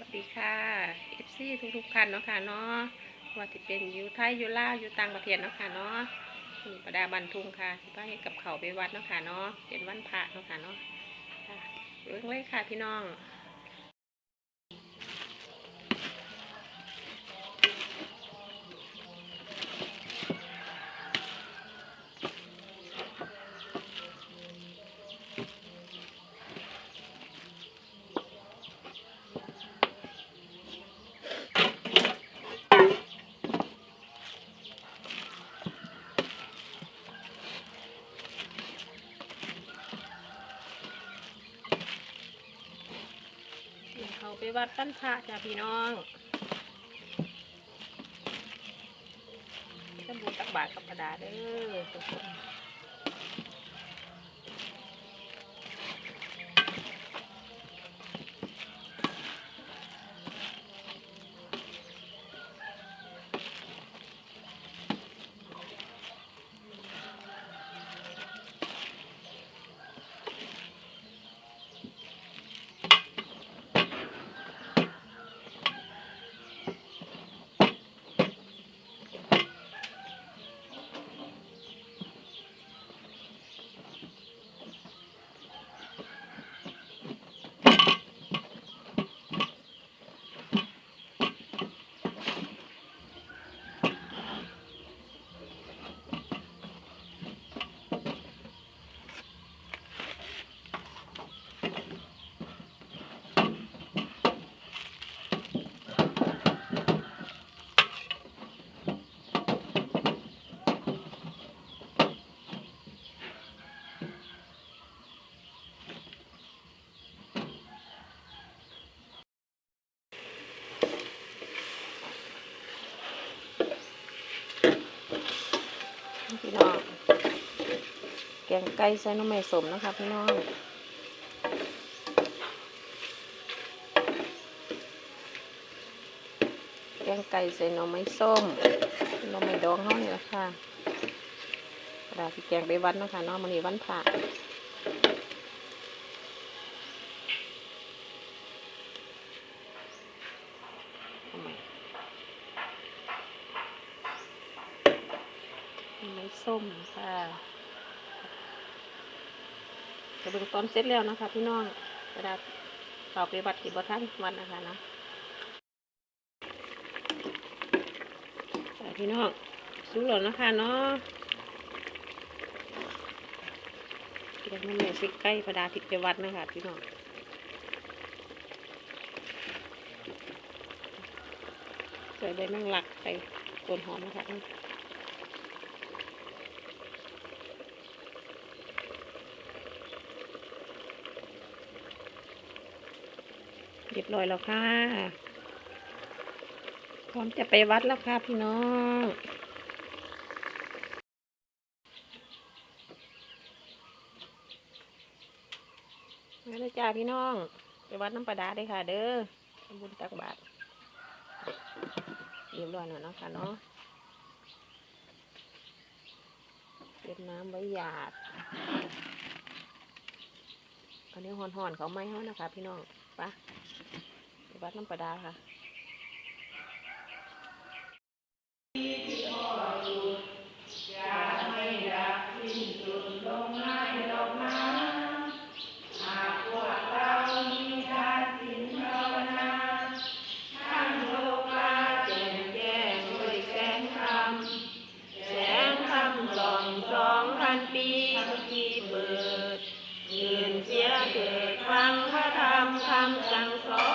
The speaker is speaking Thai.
วัสดีค่ะเอฟซีทุกๆท่านเนาะค่ะเนาะว่าที่เป็นอยู่ไทยอยู่ลาวอยู่ต่างประเทศเนาะค่ะเนาะมีประดาบันทุงค่ะที่บ้านกับเขาไปวัดเนาะค่ะเนาะเป็นวันพระเนาะค่ะเนาะค่ะเรื่องเลยค่ะพี่น้อง ไปวัดตั้นพระจ้ะพี่น้องทำบุญตักบาตรกับกระดาเด้อทุกคนพี่น้องแก งไก่ใส่น้ำไม่สมนะคะพี่น้องแกงไก่ใส่น่อไม้ส้มน่อไม้ดองเขานี่แหละค่ะกระดาษที่แกงไปวัดนะคะเนาะมันนี้วันพระไม่ส้มค่ะ ระเบื้องต้นเสร็จแล้วนะคะ พี่น้องกระดาษสอบไปวัดที่บัท่านวันนะคะเนาะค่พี่น้องสู้หล่นนะคะเนาะเดี๋ยวมันไม่ซิกใกล้ประดาทิพย์วัดนะคะพี่น้องใส่ใบแมงลักใส่ต้นหอมนะคะ รียบร้อยแล้วค่ะ พร้อมจะไปวัดแล้วค่ะพี่น้องมาเลยจ้าพี่น้อง ไปวัดน้ำประดาได้ค่ะ เด้อทำบุญตักบาตรเรียบร้อยแล้วเนาะค่ะเนาะเก็บน้ำไว้หยาด อันนี้ห่อนๆเขาไม่เขานะคะ พี่น้องปะวัดน้ำประดาค่ะามกลางคลอง